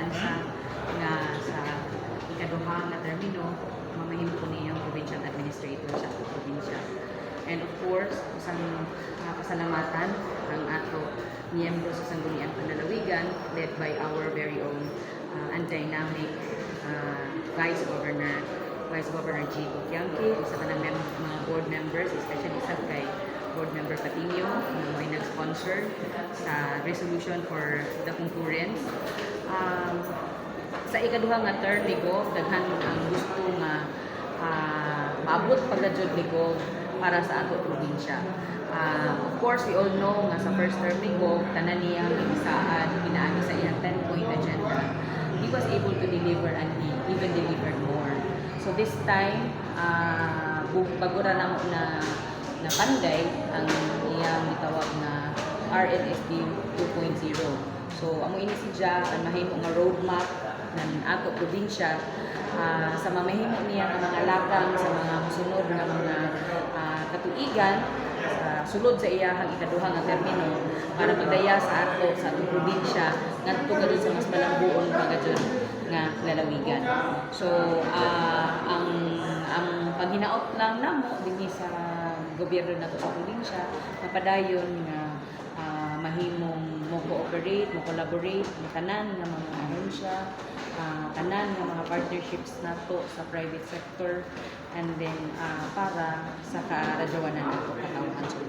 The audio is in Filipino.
kumpiyansa nga sa ikaduha nga termino mamahimo ko niyang provincial administrator sa probinsya. And of course, isang uh, pasalamatan ang ato miyembro sa Sangguniang Panlalawigan led by our very own uh, and dynamic uh, Vice Governor Vice Governor G. Gutiangki, isa ka ng mem- mga board members, especially isa kay Board Member Patinio, nag-sponsor sa resolution for the concurrence. Um, sa ikaduha nga ni Gov, daghan ang gusto nga ah, maabot pagdadyod ni Gov para sa ato probinsya. Ah, of course, we all know nga sa first term ni Gov, tanan niya ang ibisaan, pinaagi sa iyang 10-point agenda. He was able to deliver and he even delivered more. So this time, uh, bagura na na na panday ang iyang gitawag na RNSD 2.0. So amo ini si Ja ang mahimo nga roadmap ng ato probinsya ah, sa mamahimo niya nga mga lakang sa mga musunod nga mga ah, katuigan sa sulod sa iyahang ikaduha nga termino para magdaya sa ato sa atong probinsya ngadto gadto sa mas malambuon pagadyon nga lalawigan. So ang ang paghinaot lang namo dinhi sa gobyerno nato sa probinsya napadayon nga ah, mahimong mo cooperate, mo collaborate tanan nga mga ahensya, ah, tanan nga mga partnerships nato sa private sector and then ah, para sa karadyawanan nato katawhan sa